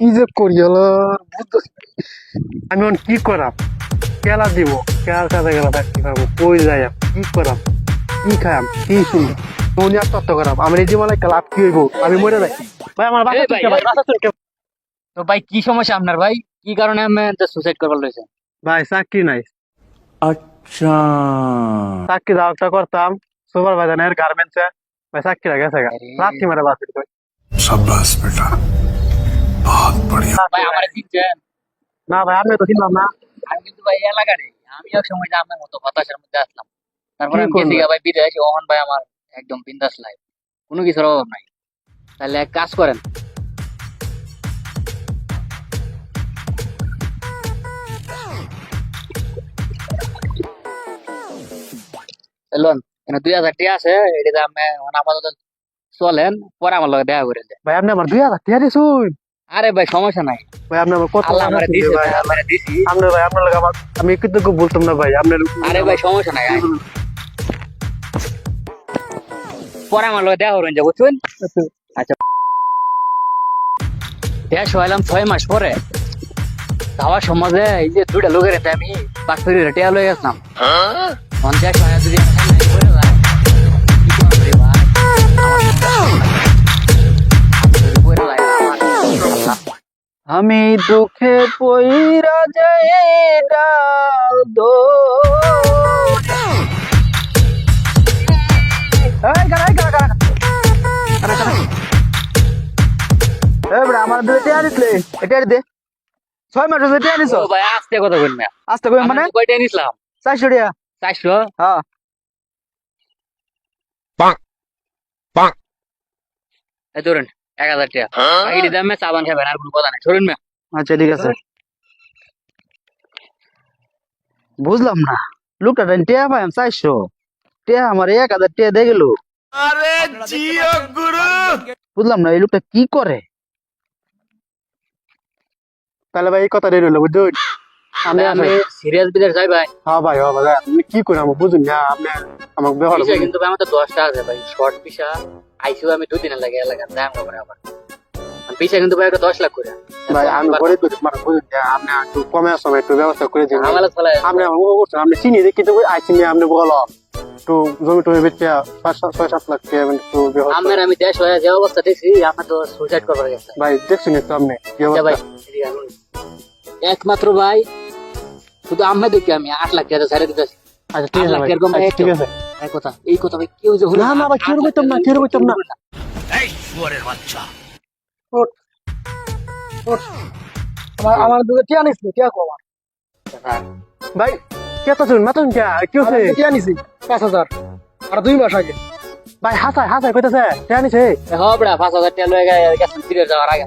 কি যে করি আমি এখন কি করাম? কেলা দিব? কেলার সাথে গেলা কি পারব কই যাই কি করাম? কি খাম কি শুনি? উনি আর তত্ত্ব করাম। আমি এই কেলা আপ কি হইব? আমি মরে যাই। ভাই আমার তো ভাই কি সমস্যা আপনার ভাই? কি কারণে আমি সুসাইড করবার লইছেন? ভাই চাকরি নাই। আচ্ছা। চাকরি দাওয়াটা করতাম। সুপারভাইজারের গার্মেন্টসে ভাই চাকরি গেছে রাত্রি মারে বাসির কই সাব্বাস বেটা। बहुत बढ़िया ভাই আমার চিনছেন না ভাই আমি তো চিনলাম না আমি কিন্তু ভাই এলাকারে আমি এক সময় যে আপনার মতো হতাশার মধ্যে আসলাম তারপরে কি আমি করলেন? গেছি গা ভাই বিদেশ ওহন ভাই আমার একদম বিন্দাস লাইফ কোনো কিছুর অভাব নাই তাহলে এক কাজ করেন লোন এখানে দুই হাজার টাকা আছে এটা আপনি মানে আপাতত চলেন পরে আমার লগে দেখা করেন ভাই আপনি আমার দুই হাজার টাকা দিছুন আরে ভাই সমস্যা নাই। ভাই আপনি আমার কত আল্লাহ আমার টাকা দিছে ভাই আমার দিছি। আপনার ভাই আপনার লাগে আমার আমি কৃতজ্ঞ বলতাম না ভাই আপনার আরে ভাই সমস্যা নাই পরে আমার লগে দেখা করেন যে বুঝছেন? আচ্ছা। দেশ হইলাম ছয় মাস পরে। যাওয়ার সমাজে এই যে দুইটা লোকের এতে আমি পাঁচ ফেরি রেটিয়া লয়ে গেছিলাম। পঞ্চাশ হয় যদি আমি দুঃখে পইরা যাই ডাল দো আমার দুই দিছলে এটা দে। ছয় মাস ভাই আস্তে কথা না। আস্তে কই মানে? কয়টা নিছিলাম? চারশো টাকা চারশো? হ্যাঁ। এই ধরেন। এক হাজার টাকা। এটি দামে সাবান খাবেন আর কোনো কথা নাই। শোনেন আচ্ছা ঠিক আছে। বুঝলাম না। লোকটা টেয়া পাই আমি চারশো। টেয়া আমার এক হাজার টেয়া দিয়ে গেল। বুঝলাম না এই লোকটা কি করে? তাহলে ভাই এই কথা রে রইল বুঝছ আমি আমি সিরিয়াস বিদের যাই ভাই। হ্যাঁ ভাই হ্যাঁ ভাই আমি কি করে আমি বুঝুন না আমি আমাকে ব্যবহার কিন্তু ভাই আমার দশটা আছে ভাই শর্ট পিসা আইসিও আমি দুই দিনের লাগে এলাকার দাম করে আবার কিন্তু ভাই দশ লাখ করে ভাই আমি ঘরে তো মানে আপনি একটু কমে সময় একটু ব্যবস্থা করে দিন আমার ফলে আপনি ও করছেন আপনি চিনি দেখি তো আইসি নিয়ে আপনি বলো। একটু জমি টমি বেচে পাঁচ ছয় সাত লাখ টাকা একটু আমার আমি দেশ হয়ে যে অবস্থা দেখছি তো সুইসাইড করবার গেছে। ভাই দেখছেন তো আপনি আচ্ছা ভাই। একমাত্র ভাই শুধু আমরা দেখি আমি আট লাখ টাকা ছেড়ে দিতেছি। আচ্ছা ঠিক আছে আচ্ছা, ঠিক আছে। এই কথা। এই কথা ভাই কেউ যে না, না, ভাই, কেউ না, কেউ না। আমার আমার দুটো টিয়া নিছিল টিয়া কো আমার। ভাই কে তো শুন মাতুন কে কি হচ্ছে আমার টিয়া নিছি পাঁচ হাজার। আর দুই মাস আগে। ভাই হাসাই হাসাই কইতাছে কে আনিছে হ্যাঁ বড়া পাঁচ হাজার টাকা লয়ে গেছে ফিরে যাওয়ার আগে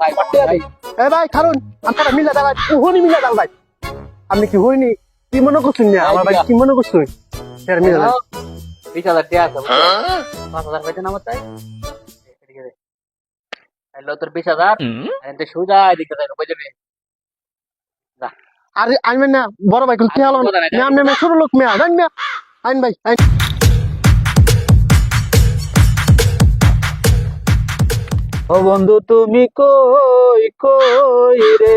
পাই টিয়া এ ভাই মিলা দাও ভাই হুনি মিলা দাও ভাই আপনি কি হইনি? কি মনে করছেন না আমার ভাই কি মনে করছেন এর মিলা দাও বিশ হাজার টাকা আছে পাঁচ হাজার আমার তাই? তোর বিশ হাজার। সোজা এদিকে যাই আরে আমি না বড় ভাই কি হলো? ছোট লোক মেয়া আইন ভাই আইন। ও বন্ধু তুমি কই কই রে?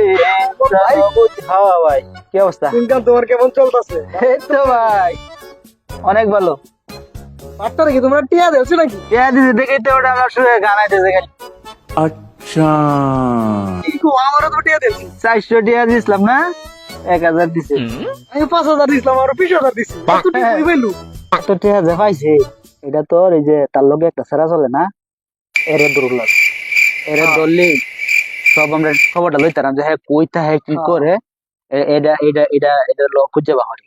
হ্যাঁ ভাই। কি অবস্থা? ইনকাম তোমার কেমন চলতেছে? এই তো ভাই। অনেক ভালো। কি তোমরা টিয়া নাকি টিয়া তো ওটা আমার শুয়ে গানাইতেছে খালি। আচ্ছা। আমারও তো টিয়া 400 টিয়া দিছিলাম না? 1000 দিছে। আমি 5000 দিছিলাম দিছি। টিয়া পাইছে এটা তোর এই যে তার লগে একটা সেরা চলে না? এরে দরুল এর হ্যাঁ। সব আমরা খবরটা লইতাম যে হ্যাঁ কইতা হ্যাঁ কি হ্যাঁ। করে? এটা এটা এটা এটা লগ খুঁজে বাহারি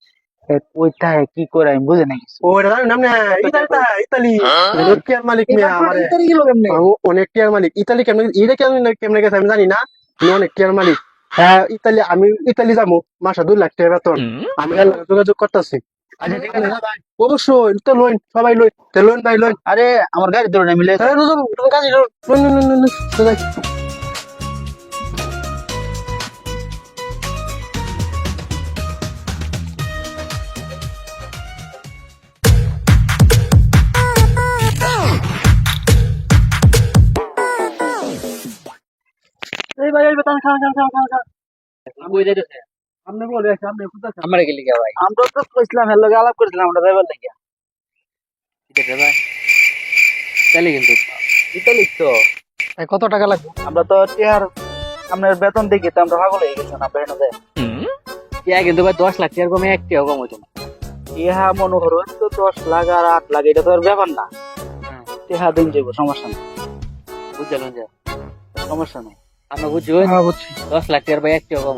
কইতা হ্যাঁ কি করে আমি বুঝে নাই ইতালি মালিক ইতালি কেমনে ও অনেক টিয়ার মালিক ইতালি কেমনে এটা কেমনে কেমনে গেছে আমি জানি না অনেক কেয়ার মালিক হ্যাঁ ইতালি আমি ইতালি যাব মাসে দুই লাখ টাকা বেতন আমি যোগাযোগ করতেছি আচ্ছা আছে অবশ্যই তো লোন সবাই লোন লোন ভাই লোন আরে আমার গাড়ি না মিলে রোজ কিন্তু ভাই, কত টাকা লাগবে আমরা তো আপনার বেতন দেখি তো আমরা হয়ে গেছি না কিন্তু ভাই দশ লাখ টিয়ার কমে এক কম হইতো না টিহা মনে করো তো দশ লাখ আর আট লাখ এটা তো আর ব্যাপার না টিহা দিন সমস্যা নেই বুঝলেন যে সমস্যা নেই আমরা বুঝছি হ্যাঁ বুঝছি। দশ লাখ টিয়ার ভাই এক টিয়া কম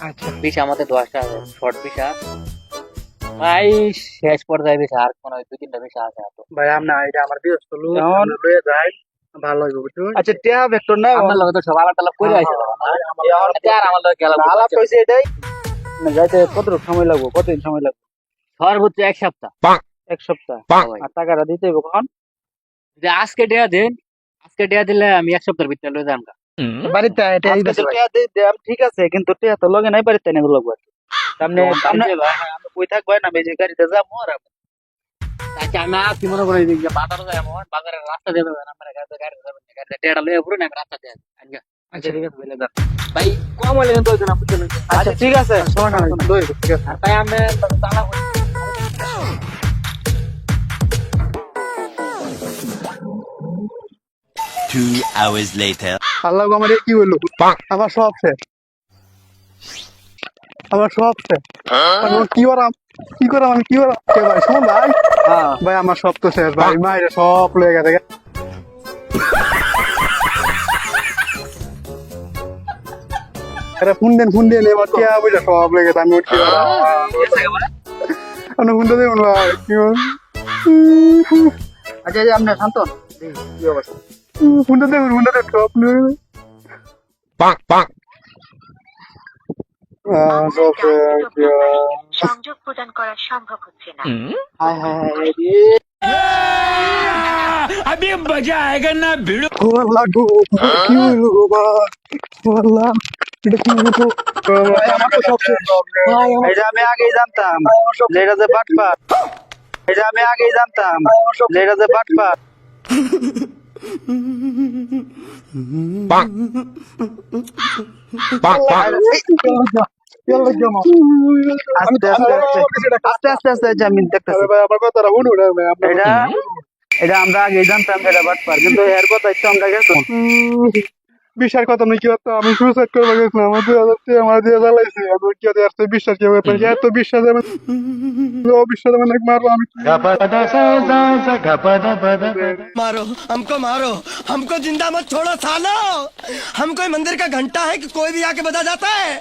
আচ্ছা। আমাদের দশটা আছে শর্ট বিশা ভাই শেষ পর্যায়ে আর কোনো দুই তিনটা বিশা আছে ভাই আপনি এটা আমার লোক কেমন? লয়ে যাই ভালো লাগবে বুঝছ? আচ্ছা টিয়া ভেক্টর না আমার লগে তো সব আলাপ টালাপ করে আইছে আর আমার লগে গেলাম। আলাপ হইছে এটাই। না যাইতে কত সময় লাগবে? কতদিন সময় লাগবে? সর্বোচ্চ এক সপ্তাহ। এক সপ্তাহ? আর টাকাটা দিতে হবে কখন? যে আজকে দেয়া দেন আজকে দেয়া দিলে আমি এক সপ্তাহের ভিতরে লয়ে যাম বাড়িতে ঠিক আছে কিন্তু টিয়া তো লগে নাই বাড়িতে না লাগবে সামনে সামনে আমি কই থাকব না বেজে গাড়িতে যাব আর আচ্ছা না কি মনে করে যে বাজারে এমন বাজারের রাস্তা দিয়ে দেবেন আমার গাড়িতে গাড়িতে যাবেন গাড়িতে টেড়া লয়ে পুরো না রাস্তা দিয়ে আচ্ছা ঠিক আছে বলে যান। ভাই কম হলে কিন্তু ওই জন্য আচ্ছা আছে নাই যাব, ঠিক আছে। তাই আমি তালা Two hours later. আল্লাহ আমার কি হইল আমার সব শেষ আমার সব শেষ কি করাম কি করাম আমি? কি করাম কে ভাই শোন ভাই। হ্যাঁ। ভাই আমার সব তো শেষ ভাই মায়ের সব লয়ে গেছে। আরে ফোন দেন ফোন দেন এবার কে বুঝা সব লয়ে গেছে। আমি করাম আমি ফোনটা দেবো ভাই। কি? আচ্ছা আপনি শান্তন কি অবস্থা? ফোনটা দেবেন ফোনটা দেবেন সব লয়ে গেছে Bonk, bonk. আহ, সব শেষ কি আর? সংযোগ প্রদান করা সম্ভব হচ্ছে না হায় হায় হায় রে अभी मजा आएगा ना भिड़ो ও আল্লাহ গো কি হইলো গো ভাই ও আল্লাহ এটা কি হইলো ভাই আমার তো সব শেষ ভাই আমার এটা আমি আগেই জানতাম যে এটা যে বাটপার এটা আমি আগেই জানতাম যে এটা যে বাটপার আস্তে আস্তে আস্তে। আস্তে আস্তে আমি দেখতেছি। আপনার এটা এটা আমরা আগে জানতাম এটা বাট পার কিন্তু এরপর কথা তো আমরা গেছো বিশ্বাস কথা আমি কি করতাম আমি সুসাইড করবো গেছিলাম আমার দুই হাজার টাকা আমার দিয়ে জ্বালাইছে আমি কি আর তো বিশ্বাস কেউ করতাম এত বিশ্বাস আমি অবিশ্বাস আমি নাকি মারবো আমি কি मारो हमको मारो हमको जिंदा मत छोड़ो सालो हम कोई मंदिर का घंटा है कि कोई भी आके बजा जाता है